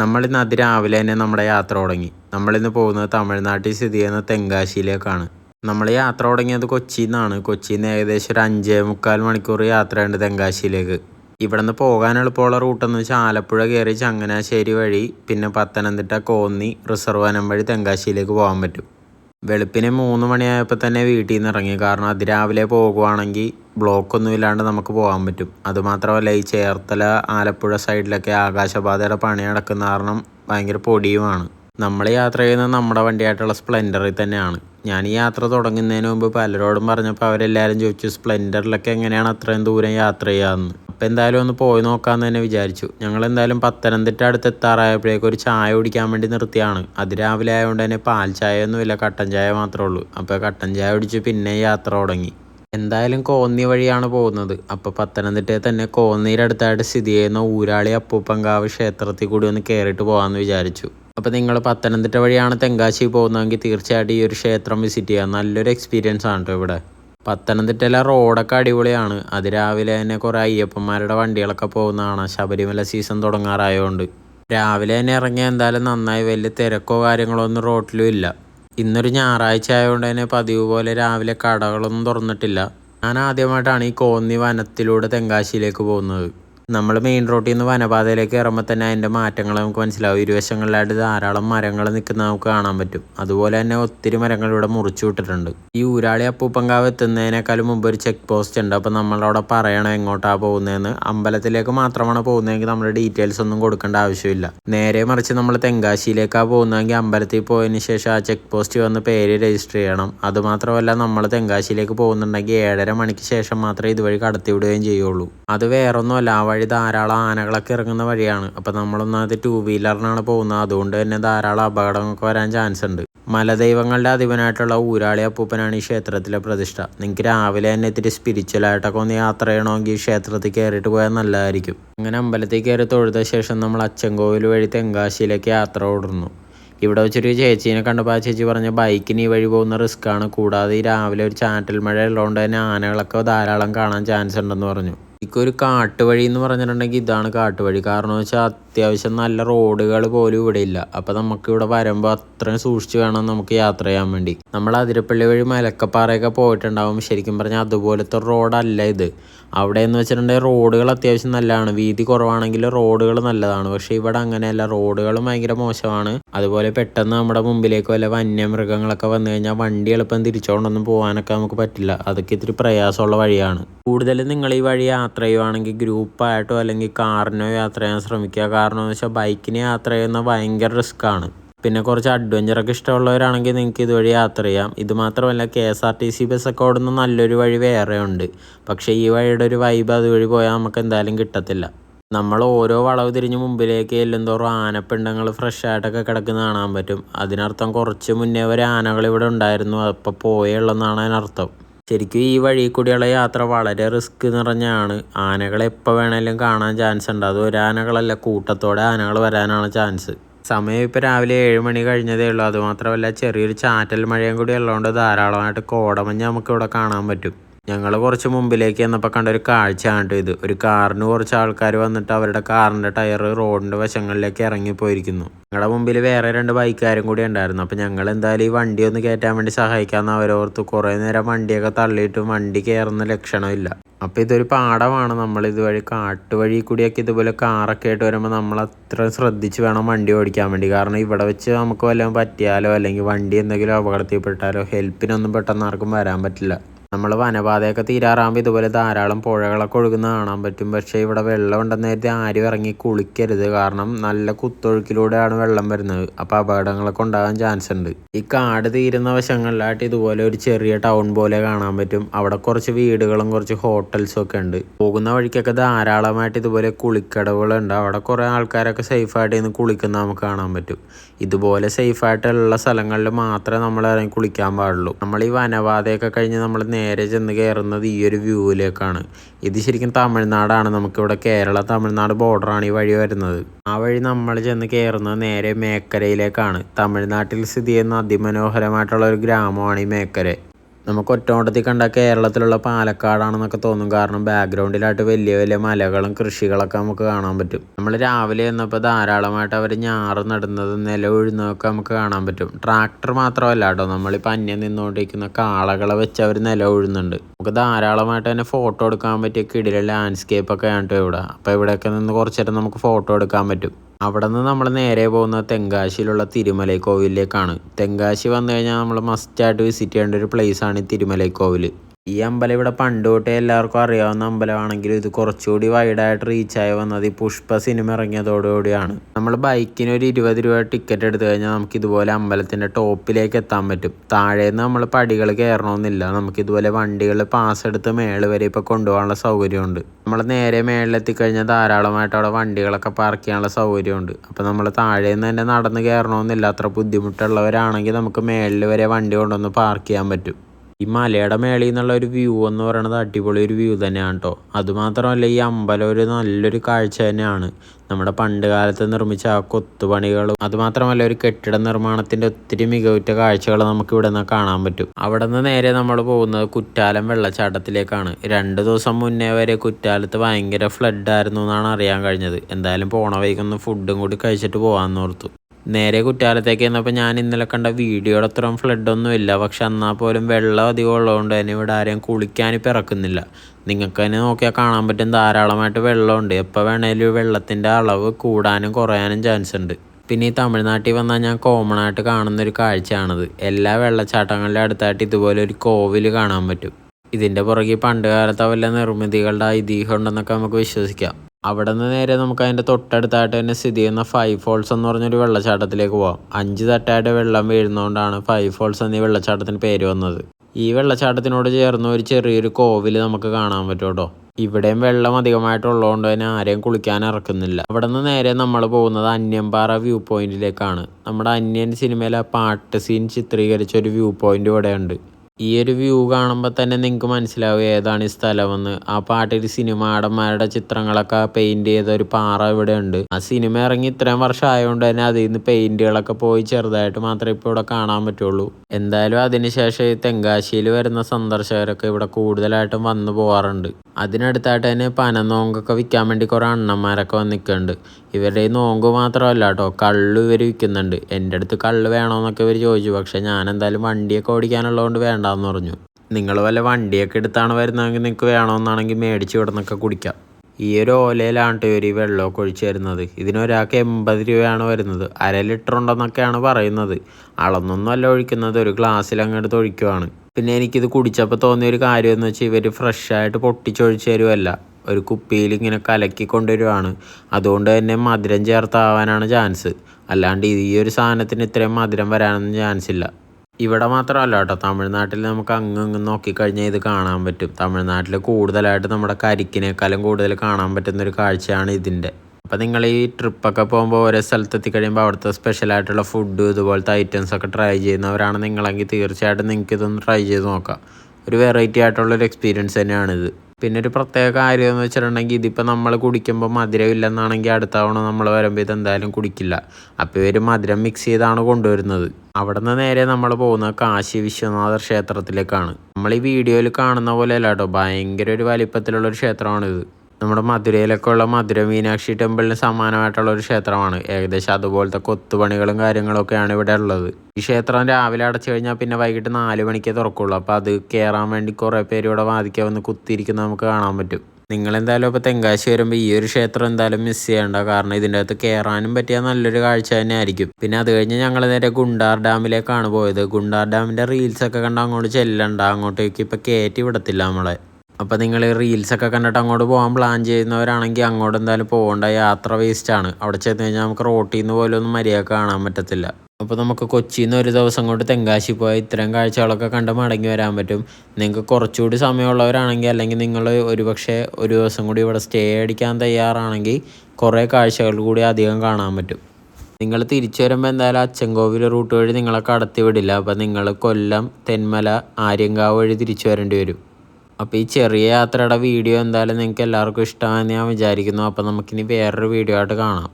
നമ്മളിന്ന് അതിരാവിലെ തന്നെ നമ്മുടെ യാത്ര തുടങ്ങി. നമ്മളിന്ന് പോകുന്നത് തമിഴ്നാട്ടിൽ സ്ഥിതി ചെയ്യുന്ന തെങ്കാശിയിലേക്കാണ്. നമ്മൾ യാത്ര തുടങ്ങിയത് കൊച്ചിയിൽ നിന്നാണ് കൊച്ചിയിൽ നിന്ന് ഏകദേശം ഒരു അഞ്ചേ മുക്കാൽ മണിക്കൂർ യാത്രയുണ്ട് തെങ്കാശിയിലേക്ക്. ഇവിടെ നിന്ന് പോകാൻ എളുപ്പമുള്ള റൂട്ടെന്ന് വെച്ചാൽ ആലപ്പുഴ കയറി ചങ്ങനാശ്ശേരി വഴി പിന്നെ പത്തനംതിട്ട കോന്നി റിസർവ് വനം വഴി തെങ്കാശിയിലേക്ക് പോകാൻ പറ്റും. വെളുപ്പിന് മൂന്ന് മണിയായപ്പോൾ തന്നെ വീട്ടിൽ നിന്ന് ഇറങ്ങി. കാരണം അതിരാവിലെ പോകുവാണെങ്കിൽ ബ്ലോക്കൊന്നും ഇല്ലാണ്ട് നമുക്ക് പോകാൻ പറ്റും. അതുമാത്രമല്ല ഈ ചേർത്തല ആലപ്പുഴ സൈഡിലൊക്കെ ആകാശപാതയുടെ പണി നടക്കുന്ന കാരണം ഭയങ്കര പൊടിയുമാണ്. നമ്മൾ യാത്ര ചെയ്യുന്നത് നമ്മുടെ വണ്ടിയായിട്ടുള്ള സ്പ്ലെൻഡറിൽ തന്നെയാണ്. ഞാൻ ഈ യാത്ര തുടങ്ങുന്നതിന് മുമ്പ് പലരോടും പറഞ്ഞപ്പോൾ അവരെല്ലാവരും ചോദിച്ചു സ്പ്ലെൻഡറിലൊക്കെ എങ്ങനെയാണ് അത്രയും ദൂരം യാത്ര ചെയ്യാമെന്ന് അപ്പോൾ എന്തായാലും ഒന്ന് പോയി നോക്കാമെന്ന് തന്നെ വിചാരിച്ചു. ഞങ്ങൾ എന്തായാലും പത്തനംതിട്ട അടുത്ത് എത്താറായപ്പോഴേക്കും ഒരു ചായ കുടിക്കാൻ വേണ്ടി നിർത്തിയാണ്. അതിരാവിലെ ആയതുകൊണ്ട് തന്നെ പാൽ ചായ ഒന്നുമില്ല കട്ടൻ ചായ മാത്രമേ ഉള്ളൂ. അപ്പോൾ കട്ടൻ ചായ കുടിച്ച് പിന്നെ യാത്ര തുടങ്ങി. എന്തായാലും കോന്നി വഴിയാണ് പോകുന്നത്. അപ്പോൾ പത്തനംതിട്ടയിൽ തന്നെ കോന്നിയുടെ അടുത്തായിട്ട് സ്ഥിതി ചെയ്യുന്ന ഊരാളി അപ്പൂപ്പങ്കാവ് ക്ഷേത്രത്തിൽ കൂടി ഒന്ന് കയറിയിട്ട് പോകാമെന്ന് വിചാരിച്ചു. അപ്പോൾ നിങ്ങൾ പത്തനംതിട്ട വഴിയാണ് തെങ്കാശി പോകുന്നതെങ്കിൽ തീർച്ചയായിട്ടും ഈ ഒരു ക്ഷേത്രം വിസിറ്റ് ചെയ്യാം നല്ലൊരു എക്സ്പീരിയൻസ് ആണ് കേട്ടോ ഇവിടെ. പത്തനംതിട്ടയിലെ റോഡൊക്കെ അടിപൊളിയാണ്. അതിരാവിലെ തന്നെ കുറേ അയ്യപ്പന്മാരുടെ വണ്ടികളൊക്കെ പോകുന്നതാണ് ശബരിമല സീസൺ തുടങ്ങാറായതുകൊണ്ട് രാവിലെ തന്നെ ഇറങ്ങിയാൽ എന്തായാലും നന്നായി വലിയ തിരക്കോ കാര്യങ്ങളോ ഒന്നും റോട്ടിലും ഇല്ല. ഇന്നൊരു ഞായറാഴ്ച ആയതുകൊണ്ട് തന്നെ പതിവ് പോലെ രാവിലെ കടകളൊന്നും തുറന്നിട്ടില്ല. ഞാൻ ആദ്യമായിട്ടാണ് ഈ കോന്നി വനത്തിലൂടെ തെങ്കാശിയിലേക്ക് പോകുന്നത്. നമ്മൾ മെയിൻ റോട്ടിൽ നിന്ന് വനപാതയിലേക്ക് ഇറങ്ങുമ്പോൾ തന്നെ അതിന്റെ മാറ്റങ്ങൾ നമുക്ക് മനസ്സിലാവും. ഇരുവശങ്ങളിലായിട്ട് ധാരാളം മരങ്ങൾ നിൽക്കുന്ന നമുക്ക് കാണാൻ പറ്റും. അതുപോലെ തന്നെ ഒത്തിരി മരങ്ങൾ ഇവിടെ മുറിച്ചു വിട്ടിട്ടുണ്ട്. ഈ ഊരാളി അപ്പൂപ്പങ്കാവ് എത്തുന്നതിനേക്കാളും മുമ്പ് ഒരു ചെക്ക് പോസ്റ്റ് ഉണ്ട്. അപ്പോൾ നമ്മളവിടെ പറയണം എങ്ങോട്ടാണ് പോകുന്നതെന്ന് അമ്പലത്തിലേക്ക് മാത്രമാണ് പോകുന്നതെങ്കിൽ നമ്മൾ ഡീറ്റെയിൽസ് ഒന്നും കൊടുക്കേണ്ട ആവശ്യമില്ല. നേരെ മറിച്ച് നമ്മൾ തെങ്കാശിയിലേക്കാണ് പോകുന്നതെങ്കിൽ അമ്പലത്തിൽ പോയതിന് ശേഷം ആ ചെക്ക് പോസ്റ്റ് വന്ന് പേര് രജിസ്റ്റർ ചെയ്യണം. അതുമാത്രമല്ല നമ്മൾ തെങ്കാശിയിലേക്ക് പോകുന്നുണ്ടെങ്കിൽ ഏഴര മണിക്ക് ശേഷം മാത്രമേ ഇതുവഴി കടത്തിവിടുകയും ചെയ്യുള്ളൂ. അത് വേറൊന്നുമല്ല ആ വഴി ധാരാളം ആനകളൊക്കെ ഇറങ്ങുന്ന വഴിയാണ്. അപ്പോൾ നമ്മളൊന്നാമത് ടൂ വീലറിനാണ് പോകുന്നത്. അതുകൊണ്ട് തന്നെ ധാരാളം അപകടങ്ങളൊക്കെ വരാൻ ചാൻസ് ഉണ്ട്. മലദൈവങ്ങളുടെ അധിപനായിട്ടുള്ള ഊരാളി അപ്പൂപ്പനാണ് ഈ ക്ഷേത്രത്തിലെ പ്രതിഷ്ഠ. നിങ്ങൾക്ക് രാവിലെ തന്നെ ഇത്തിരി സ്പിരിച്വലായിട്ടൊക്കെ ഒന്ന് യാത്ര ചെയ്യണമെങ്കിൽ ഈ ക്ഷേത്രത്തിൽ കയറിയിട്ട് പോയാൽ നല്ലതായിരിക്കും. അങ്ങനെ അമ്പലത്തിൽ കയറി തൊഴുത ശേഷം നമ്മൾ അച്ചൻകോവിൽ വഴി തെങ്കാശിയിലേക്ക് യാത്ര ഓടുന്നു. ഇവിടെ വെച്ചൊരു ചേച്ചീനെ കണ്ടപ്പോൾ ആ ചേച്ചി പറഞ്ഞ ബൈക്കിന് ഈ വഴി പോകുന്ന റിസ്ക് ആണ്. കൂടാതെ ഈ രാവിലെ ഒരു ചാറ്റൽ മഴ ഉള്ളതുകൊണ്ട് തന്നെ ആനകളൊക്കെ ധാരാളം കാണാൻ ചാൻസ് ഉണ്ടെന്ന് പറഞ്ഞു. എനിക്കൊരു കാട്ടുവഴി എന്ന് പറഞ്ഞിട്ടുണ്ടെങ്കിൽ ഇതാണ് കാട്ടുവഴി. കാരണം വെച്ചാൽ അത്യാവശ്യം നല്ല റോഡുകൾ പോലും ഇവിടെ ഇല്ല. അപ്പോൾ നമുക്ക് ഇവിടെ വരുമ്പോൾ അത്രയും സൂക്ഷിച്ച് വേണം നമുക്ക് യാത്ര ചെയ്യാൻ വേണ്ടി. നമ്മൾ അതിരപ്പള്ളി വഴി മലക്കപ്പാറയൊക്കെ പോയിട്ടുണ്ടാവും. ശരിക്കും പറഞ്ഞാൽ അതുപോലത്തെ റോഡല്ല ഇത്. അവിടെ എന്ന് വെച്ചിട്ടുണ്ടെങ്കിൽ റോഡുകൾ അത്യാവശ്യം നല്ലതാണ്. വീതി കുറവാണെങ്കിൽ റോഡുകൾ നല്ലതാണ്. പക്ഷേ ഇവിടെ അങ്ങനെയല്ല. റോഡുകളും ഭയങ്കര മോശമാണ്. അതുപോലെ പെട്ടെന്ന് നമ്മുടെ മുമ്പിലേക്ക് വല്ല വന്യമൃഗങ്ങളൊക്കെ വന്നു കഴിഞ്ഞാൽ വണ്ടി എളുപ്പം തിരിച്ചുകൊണ്ടൊന്നും പോകാനൊക്കെ നമുക്ക് പറ്റില്ല. അതൊക്കെ ഇത്തിരി പ്രയാസമുള്ള വഴിയാണ്. കൂടുതലും നിങ്ങൾ ഈ വഴി യാത്ര ചെയ്യുവാണെങ്കിൽ ഗ്രൂപ്പായിട്ടോ അല്ലെങ്കിൽ കാറിനോ യാത്ര ചെയ്യാൻ ശ്രമിക്കുക. കാരണം എന്ന് വെച്ചാൽ ബൈക്കിന് യാത്ര ചെയ്യുന്ന ഭയങ്കര റിസ്ക്കാണ്. പിന്നെ കുറച്ച് അഡ്വഞ്ചറൊക്കെ ഇഷ്ടമുള്ളവരാണെങ്കിൽ നിങ്ങൾക്ക് ഇതുവഴി യാത്ര ചെയ്യാം. ഇത് മാത്രമല്ല K S R T C ബസ്സൊക്കെ ഓടുന്ന നല്ലൊരു വഴി വേറെ ഉണ്ട് പക്ഷേ ഈ വഴിയുടെ ഒരു വൈബ് അതുവഴി പോയാൽ നമുക്ക് എന്തായാലും കിട്ടത്തില്ല. നമ്മൾ ഓരോ വളവ് തിരിഞ്ഞ് മുമ്പിലേക്ക് ചെല്ലുന്തോറും ആനപ്പിണ്ടങ്ങൾ ഫ്രഷ് ആയിട്ടൊക്കെ കിടക്കുന്ന കാണാൻ പറ്റും. അതിനർത്ഥം കുറച്ച് മുന്നേ വരെ ആനകൾ ഇവിടെ ഉണ്ടായിരുന്നു. അപ്പോൾ പോയുള്ളതെന്നാണ് അതിനർത്ഥം. ശരിക്കും ഈ വഴി കൂടിയുള്ള യാത്ര വളരെ റിസ്ക് നിറഞ്ഞാണ്. ആനകളെ എപ്പോൾ വേണേലും കാണാൻ ചാൻസ് ഉണ്ട്. അത് ഒരു ആനകളല്ല കൂട്ടത്തോടെ ആനകൾ വരാനാണ് ചാൻസ് സമയം ഇപ്പോൾ രാവിലെ ഏഴ് മണി കഴിഞ്ഞതേ ഉള്ളൂ. അതുമാത്രമല്ല ചെറിയൊരു ചാറ്റൽ മഴയും കൂടി ഉള്ളതുകൊണ്ട് ധാരാളമായിട്ട് കോടമഞ്ഞ് നമുക്ക് ഇവിടെ കാണാൻ പറ്റും. ഞങ്ങൾ കുറച്ച് മുമ്പിലേക്ക് ചെന്നപ്പോൾ കണ്ട ഒരു കാഴ്ചയാണ് ഇത് ഒരു കാറിന് കുറച്ച് ആൾക്കാർ വന്നിട്ട് അവരുടെ കാറിന്റെ ടയർ റോഡിന്റെ വശങ്ങളിലേക്ക് ഇറങ്ങിപ്പോയിരിക്കുന്നു. ഞങ്ങളുടെ മുമ്പിൽ വേറെ രണ്ട് ബൈക്കുകാരും കൂടി ഉണ്ടായിരുന്നു. അപ്പോൾ ഞങ്ങൾ എന്തായാലും ഈ വണ്ടി ഒന്ന് കയറ്റാൻ വേണ്ടി സഹായിക്കാമെന്ന് അവരോർത്ത് കുറേ നേരം വണ്ടിയൊക്കെ തള്ളിയിട്ട് വണ്ടി കയറുന്ന ലക്ഷണമില്ല അപ്പോൾ ഇതൊരു പാടമാണ് നമ്മൾ ഇതുവഴി കാട്ടുവഴി കൂടിയൊക്കെ ഇതുപോലെ കാറൊക്കെ ആയിട്ട് വരുമ്പോൾ നമ്മൾ അത്ര ശ്രദ്ധിച്ച് വേണം വണ്ടി ഓടിക്കാൻ വേണ്ടി. കാരണം ഇവിടെ വെച്ച് നമുക്ക് വല്ലതും പറ്റിയാലോ അല്ലെങ്കിൽ വണ്ടി എന്തെങ്കിലും അപകടത്തിൽപ്പെട്ടാലോ ഹെൽപ്പിനൊന്നും പെട്ടെന്ന് ആർക്കും വരാൻ പറ്റില്ല. നമ്മൾ വനപാതയൊക്കെ തീരാറാകുമ്പോൾ ഇതുപോലെ ധാരാളം പുഴകളൊക്കെ ഒഴുകുന്ന കാണാൻ പറ്റും. പക്ഷേ ഇവിടെ വെള്ളം ഉണ്ടെന്ന് കരുതി ആരും ഇറങ്ങി കുളിക്കരുത്. കാരണം നല്ല കുത്തൊഴുക്കിലൂടെയാണ് വെള്ളം വരുന്നത്. അപ്പോൾ അപകടങ്ങളൊക്കെ ഉണ്ടാകാൻ ചാൻസ് ഉണ്ട്. ഈ കാട് തീരുന്ന വശങ്ങളിലായിട്ട് ഇതുപോലെ ഒരു ചെറിയ ടൗൺ പോലെ കാണാൻ പറ്റും. അവിടെ കുറച്ച് വീടുകളും കുറച്ച് ഹോട്ടൽസും ഒക്കെ ഉണ്ട്. പോകുന്ന വഴിക്കൊക്കെ ധാരാളമായിട്ട് ഇതുപോലെ കുളിക്കടവുകളുണ്ട് അവിടെ കുറേ ആൾക്കാരൊക്കെ സേഫായിട്ട് ഇന്ന് കുളിക്കുന്ന നമുക്ക് കാണാൻ പറ്റും. ഇതുപോലെ സേഫായിട്ടുള്ള സ്ഥലങ്ങളിൽ മാത്രമേ നമ്മൾ ഇറങ്ങി കുളിക്കാൻ പാടുള്ളൂ. നമ്മൾ ഈ വനപാതയൊക്കെ കഴിഞ്ഞ് നമ്മൾ നേരെ ചെന്ന് കയറുന്നത് ഈ ഒരു വ്യൂവിലേക്കാണ്. ഇത് ശരിക്കും തമിഴ്നാടാണ്. നമുക്കിവിടെ കേരള തമിഴ്നാട് ബോർഡറാണ് ഈ വഴി വരുന്നത്. ആ വഴി നമ്മൾ ചെന്ന് കയറുന്നത് നേരെ മേക്കരയിലേക്കാണ്. തമിഴ്നാട്ടിൽ സ്ഥിതി ചെയ്യുന്ന അതിമനോഹരമായിട്ടുള്ള ഒരു ഗ്രാമമാണ് ഈ മേക്കര. നമുക്ക് ഒറ്റനോട്ടത്തിൽ കണ്ട കേരളത്തിലുള്ള പാലക്കാടാണെന്നൊക്കെ തോന്നും. കാരണം ബാക്ക്ഗ്രൗണ്ടിലായിട്ട് വലിയ വലിയ മലകളും കൃഷികളൊക്കെ നമുക്ക് കാണാൻ പറ്റും. നമ്മൾ രാവിലെ എന്നപ്പോൾ ധാരാളമായിട്ട് അവർ ഞാറ് നടുന്നതും നില ഉഴുന്നതൊക്കെ നമുക്ക് കാണാൻ പറ്റും. ട്രാക്ടർ മാത്രമല്ല കേട്ടോ. നമ്മളിപ്പോൾ അന്യം നിന്നുകൊണ്ടിരിക്കുന്ന കാളകളെ വെച്ച് അവർ നില ഉഴുന്നുണ്ട്. നമുക്ക് ധാരാളമായിട്ട് തന്നെ ഫോട്ടോ എടുക്കാൻ പറ്റിയ കിടിലെ ലാൻഡ്സ്കേപ്പ് ഒക്കെ ആണ് കേട്ടോ ഇവിടെ. അപ്പോൾ ഇവിടെയൊക്കെ നിന്ന് കുറച്ചേരം നമുക്ക് ഫോട്ടോ എടുക്കാൻ പറ്റും. അവിടെ നിന്ന് നമ്മൾ നേരെ പോകുന്നത് തെങ്കാശിയിലുള്ള തിരുമലൈ കോവിലിലേക്കാണ് തെങ്കാശി വന്നു കഴിഞ്ഞാൽ നമ്മൾ മസ്റ്റായിട്ട് വിസിറ്റ് ചെയ്യേണ്ട ഒരു പ്ലേസാണ് ഈ തിരുമലൈ കോവിൽ ഈ അമ്പലം ഇവിടെ പണ്ട് എല്ലാവർക്കും അറിയാവുന്ന അമ്പലമാണെങ്കിലും ഇത് കുറച്ചുകൂടി വൈഡായിട്ട് റീച്ചായി വന്നത് ഈ പുഷ്പ സിനിമ ഇറങ്ങിയതോടുകൂടിയാണ് നമ്മൾ ബൈക്കിന് ഒരു ഇരുപത് രൂപ ടിക്കറ്റ് എടുത്തു കഴിഞ്ഞാൽ നമുക്ക് ഇതുപോലെ അമ്പലത്തിന്റെ ടോപ്പിലേക്ക് എത്താൻ പറ്റും. താഴേന്ന് നമ്മൾ പടികൾ കയറണമെന്നില്ല. നമുക്ക് ഇതുപോലെ വണ്ടികൾ പാസ് എടുത്ത് മേൾ വരെ ഇപ്പോൾ കൊണ്ടുപോകാനുള്ള സൗകര്യമുണ്ട്. നമ്മൾ നേരെ മേളിലെത്തിക്കഴിഞ്ഞാൽ ധാരാളമായിട്ട് അവിടെ വണ്ടികളൊക്കെ പാർക്ക് ചെയ്യാനുള്ള സൗകര്യമുണ്ട്. അപ്പോൾ നമ്മൾ താഴേന്ന് തന്നെ നടന്ന് കയറണമെന്നില്ല. അത്ര ബുദ്ധിമുട്ടുള്ളവരാണെങ്കിൽ നമുക്ക് മേളിൽ വരെ വണ്ടി കൊണ്ടുവന്ന് പാർക്ക് ചെയ്യാൻ പറ്റും. ഈ മലയുടെ മേളിൽ നിന്നുള്ള ഒരു വ്യൂ എന്ന് പറയുന്നത് അടിപൊളി ഒരു വ്യൂ തന്നെയാണ് കേട്ടോ അതുമാത്രമല്ല ഈ അമ്പലം ഒരു നല്ലൊരു കാഴ്ച തന്നെയാണ്. നമ്മുടെ പണ്ട് കാലത്ത് നിർമ്മിച്ച ആ കൊത്തുപണികളും അതുമാത്രമല്ല ഒരു കെട്ടിട നിർമ്മാണത്തിന്റെ ഒത്തിരി മികവുറ്റ കാഴ്ചകൾ നമുക്ക് ഇവിടെ നിന്ന് കാണാൻ പറ്റും. അവിടെ നിന്ന് നേരെ നമ്മൾ പോകുന്നത് കുറ്റാലം വെള്ളച്ചാട്ടത്തിലേക്കാണ്. രണ്ട് ദിവസം മുന്നേ വരെ കുറ്റാലത്ത് ഭയങ്കര ഫ്ലഡ് ആയിരുന്നു എന്നാണ് അറിയാൻ കഴിഞ്ഞത്. എന്തായാലും പോണ വൈകൊന്ന് ഫുഡും കൂടി കഴിച്ചിട്ട് പോകാമെന്ന് ഓർത്തു. നേരെ കുറ്റാലത്തേക്ക് ഞാൻ ഇന്നലെ കണ്ട വീഡിയോയുടെ അത്രയും ഫ്ലഡൊന്നും ഇല്ല പക്ഷെ എന്നാൽ പോലും വെള്ളം അധികം ഉള്ളതുകൊണ്ട് തന്നെ ഇവിടെ ആരെയും കുളിക്കാൻ ഇപ്പം ഇറക്കുന്നില്ല. നിങ്ങൾക്ക് തന്നെ നോക്കിയാൽ കാണാൻ പറ്റും ധാരാളമായിട്ട് വെള്ളമുണ്ട്. എപ്പോൾ വേണേലും വെള്ളത്തിന്റെ അളവ് കൂടാനും കുറയാനും ചാൻസ് ഉണ്ട്. പിന്നെ ഈ തമിഴ്നാട്ടിൽ വന്നാൽ ഞാൻ കോമൺ ആയിട്ട് കാണുന്നൊരു കാഴ്ചയാണിത്. എല്ലാ വെള്ളച്ചാട്ടങ്ങളുടെ അടുത്തായിട്ട് ഇതുപോലെ ഒരു കോവിൽ കാണാൻ പറ്റും. ഇതിന്റെ പുറകെ പണ്ട് കാലത്തെ വല്ല നിർമ്മിതികളുടെ ഐതിഹ്യം ഉണ്ടെന്നൊക്കെ നമുക്ക് വിശ്വസിക്കാം. അവിടെ നിന്ന് നേരെ നമുക്ക് അതിന്റെ തൊട്ടടുത്തായിട്ട് തന്നെ സ്ഥിതി ചെയ്യുന്ന ഫൈവ് ഫോൾസ് എന്ന് പറഞ്ഞൊരു വെള്ളച്ചാട്ടത്തിലേക്ക് പോവാം. അഞ്ച് തട്ടായിട്ട് വെള്ളം വീഴുന്നതുകൊണ്ടാണ് ഫൈവ് ഫോൾസ് എന്നീ വെള്ളച്ചാട്ടത്തിന് പേര് വന്നത്. ഈ വെള്ളച്ചാട്ടത്തിനോട് ചേർന്ന് ഒരു ചെറിയൊരു കോവിൽ നമുക്ക് കാണാൻ പറ്റും കേട്ടോ. ഇവിടെയും വെള്ളം അധികമായിട്ടുള്ളതുകൊണ്ട് തന്നെ ആരെയും കുളിക്കാൻ ഇറക്കുന്നില്ല. അവിടെ നിന്ന് നേരെ നമ്മൾ പോകുന്നത് അന്യംപാറ വ്യൂ പോയിന്റിലേക്കാണ്. നമ്മുടെ അന്യൻ സിനിമയിലെ പാട്ട് സീൻ ചിത്രീകരിച്ച ഒരു വ്യൂ പോയിന്റ് ഇവിടെയുണ്ട്. ഈ ഒരു വ്യൂ കാണുമ്പോൾ തന്നെ നിങ്ങൾക്ക് മനസ്സിലാവും ഏതാണ് ഈ സ്ഥലമെന്ന്. ആ പാട്ടിൽ സിനിമാടന്മാരുടെ ചിത്രങ്ങളൊക്കെ പെയിന്റ് ചെയ്ത ഒരു പാറ ഇവിടെ ഉണ്ട്. ആ സിനിമ ഇറങ്ങി ഇത്രയും വർഷം ആയതുകൊണ്ട് തന്നെ അതിൽ നിന്ന് പെയിന്റുകളൊക്കെ പോയി ചെറുതായിട്ട് മാത്രമേ ഇപ്പോൾ ഇവിടെ കാണാൻ പറ്റുള്ളൂ. എന്തായാലും അതിനുശേഷം ഈ തെങ്കാശിയിൽ വരുന്ന സന്ദർശകരൊക്കെ ഇവിടെ കൂടുതലായിട്ടും വന്നു പോകാറുണ്ട് അതിനടുത്തായിട്ട് തന്നെ പനനോങ്കൊക്കെ വിൽക്കാൻ വേണ്ടി കുറേ അണ്ണന്മാരൊക്കെ വന്ന് നിൽക്കുന്നുണ്ട് ഇവരുടെ ഈ നോങ്ക് മാത്രമല്ല കേട്ടോ കള്ളു ഇവർ വിൽക്കുന്നുണ്ട് എന്റെ അടുത്ത് കള്ള് വേണമെന്നൊക്കെ ഇവർ ചോദിച്ചു. പക്ഷേ ഞാൻ എന്തായാലും വണ്ടിയൊക്കെ ഓടിക്കാനുള്ളതുകൊണ്ട് വേണ്ടാന്ന് പറഞ്ഞു. നിങ്ങൾ വല്ല വണ്ടിയൊക്കെ എടുത്താണ് വരുന്നതെങ്കിൽ നിങ്ങൾക്ക് വേണമെന്നാണെങ്കിൽ മേടിച്ച് ഇവിടെ നിന്നൊക്കെ കുടിക്കാം. ഈ ഒരു ഓലയിലാണ് ഇവർ ഈ വെള്ളമൊക്കെ ഒഴിച്ച് തരുന്നത്. ഇതിനൊരാൾക്ക് എൺപത് രൂപയാണ് വരുന്നത്. അര ലിറ്റർ ഉണ്ടെന്നൊക്കെയാണ് പറയുന്നത്. അളന്നൊന്നും അല്ല ഒഴിക്കുന്നത്. ഒരു ഗ്ലാസ്സിൽ അങ്ങോട്ട് ഒഴിക്കുവാണ് പിന്നെ എനിക്കിത് കുടിച്ചപ്പോൾ തോന്നിയ ഒരു കാര്യം എന്ന് വെച്ചാൽ ഇവർ ഫ്രഷായിട്ട് പൊട്ടിച്ചൊഴിച്ച് തരുമല്ല ഒരു കുപ്പിയിൽ ഇങ്ങനെ കലക്കി കൊണ്ടുവരുവാണ്. അതുകൊണ്ട് തന്നെ മധുരം ചേർത്താവാനാണ് ചാൻസ് അല്ലാണ്ട് ഈ ഒരു സാധനത്തിന് ഇത്രയും മധുരം വരാനൊന്നും ചാൻസ് ഇല്ല. ഇവിടെ മാത്രമല്ല കേട്ടോ. തമിഴ്നാട്ടിൽ നമുക്ക് അങ്ങ് നോക്കിക്കഴിഞ്ഞാൽ ഇത് കാണാൻ പറ്റും. തമിഴ്നാട്ടിൽ കൂടുതലായിട്ട് നമ്മുടെ കരിക്കിനേക്കാളും കൂടുതൽ കാണാൻ പറ്റുന്ന ഒരു കാഴ്ചയാണ് ഇതിന്റെ. അപ്പോൾ നിങ്ങൾ ഈ ട്രിപ്പൊക്കെ പോകുമ്പോൾ ഓരോ സ്ഥലത്തെത്തി കഴിയുമ്പോൾ അവിടുത്തെ സ്പെഷ്യലായിട്ടുള്ള ഫുഡ് ഇതുപോലത്തെ ഐറ്റംസ് ഒക്കെ ട്രൈ ചെയ്യുന്നവരാണ് നിങ്ങളെങ്കിൽ തീർച്ചയായിട്ടും നിങ്ങൾക്ക് ഇതൊന്ന് ട്രൈ ചെയ്ത് നോക്കാം. ഒരു വെറൈറ്റി ആയിട്ടുള്ളൊരു എക്സ്പീരിയൻസ് തന്നെയാണിത്. പിന്നെ ഒരു പ്രത്യേക കാര്യം എന്ന് വെച്ചിട്ടുണ്ടെങ്കിൽ ഇതിപ്പോൾ നമ്മൾ കുടിക്കുമ്പോൾ മധുരം ഇല്ലെന്നാണെങ്കിൽ അടുത്ത തവണ നമ്മൾ വരുമ്പോൾ ഇതെന്തായാലും കുടിക്കില്ല. അപ്പോൾ ഇവർ മധുരം മിക്സ് ചെയ്താണ് കൊണ്ടുവരുന്നത്. അവിടെ നിന്ന് നേരെ നമ്മൾ പോകുന്നത് കാശി വിശ്വനാഥ ക്ഷേത്രത്തിലേക്കാണ്. നമ്മൾ ഈ വീഡിയോയിൽ കാണുന്ന പോലെ അല്ല കേട്ടോ ഭയങ്കര ഒരു വലിപ്പത്തിലുള്ള ഒരു ക്ഷേത്രമാണിത്. നമ്മുടെ മധുരയിലൊക്കെ ഉള്ള മധുര മീനാക്ഷി ടെമ്പിളിന് സമാനമായിട്ടുള്ള ഒരു ക്ഷേത്രമാണ്. ഏകദേശം അതുപോലത്തെ കൊത്തുപണികളും കാര്യങ്ങളൊക്കെയാണ് ഇവിടെ ഉള്ളത്. ഈ ക്ഷേത്രം രാവിലെ അടച്ചു കഴിഞ്ഞാൽ പിന്നെ വൈകിട്ട് നാല് മണിക്കേ തുറക്കുള്ളൂ. അപ്പോൾ അത് കയറാൻ വേണ്ടി കുറേ പേര് ഇവിടെ വാദിക്കാൻ വന്ന് കുത്തിയിരിക്കുന്നത് നമുക്ക് കാണാൻ പറ്റും. നിങ്ങൾ എന്തായാലും ഇപ്പോൾ തെങ്കാശി വരുമ്പോൾ ഈ ഒരു ക്ഷേത്രം എന്തായാലും മിസ് ചെയ്യേണ്ട. കാരണം ഇതിന്റെ അകത്ത് കയറാനും പറ്റിയ നല്ലൊരു കാഴ്ച തന്നെ ആയിരിക്കും പിന്നെ അത് കഴിഞ്ഞ് ഞങ്ങൾ നേരെ ഗുണ്ടാർ ഡാമിലേക്കാണ് പോയത്. ഗുണ്ടാർ ഡാമിന്റെ റീൽസൊക്കെ കണ്ട് അങ്ങോട്ട് ചെല്ലണ്ട. അങ്ങോട്ടേക്ക് ഇപ്പോൾ കയറ്റി വിടത്തില്ല നമ്മളെ. അപ്പോൾ നിങ്ങൾ റീൽസൊക്കെ കണ്ടിട്ട് അങ്ങോട്ട് പോകാൻ പ്ലാൻ ചെയ്യുന്നവരാണെങ്കിൽ അങ്ങോട്ട് എന്തായാലും പോകേണ്ട. യാത്ര വേസ്റ്റാണ് അവിടെ ചെന്ന് കഴിഞ്ഞാൽ നമുക്ക് റോട്ടിൽ നിന്ന് പോലും ഒന്നും മര്യാദ കാണാൻ പറ്റത്തില്ല. അപ്പോൾ നമുക്ക് കൊച്ചിയിൽ നിന്ന് ഒരു ദിവസം കൊണ്ട് തെങ്കാശി പോയാൽ ഇത്തരം കാഴ്ചകളൊക്കെ കണ്ട് മടങ്ങി വരാൻ പറ്റും. നിങ്ങൾക്ക് കുറച്ചുകൂടി സമയമുള്ളവരാണെങ്കിൽ അല്ലെങ്കിൽ നിങ്ങൾ ഒരുപക്ഷെ ഒരു ദിവസം കൂടി ഇവിടെ സ്റ്റേ അടിക്കാൻ തയ്യാറാണെങ്കിൽ കുറേ കാഴ്ചകൾ കൂടി അധികം കാണാൻ പറ്റും. നിങ്ങൾ തിരിച്ചു വരുമ്പോൾ എന്തായാലും അച്ചൻകോവിൽ റൂട്ട് വഴി നിങ്ങളെ കടത്തി വിടില്ല അപ്പോൾ നിങ്ങൾ കൊല്ലം തെന്മല ആര്യങ്കാവ് വഴി തിരിച്ചു വരേണ്ടി വരും. അപ്പോൾ ഈ ചെറിയ യാത്രയുടെ വീഡിയോ എന്തായാലും നിങ്ങൾക്ക് എല്ലാവർക്കും ഇഷ്ടമാണെന്ന് ഞാൻ വിചാരിക്കുന്നു. അപ്പോൾ നമുക്കിനി വേറൊരു വീഡിയോ ആയിട്ട് കാണാം.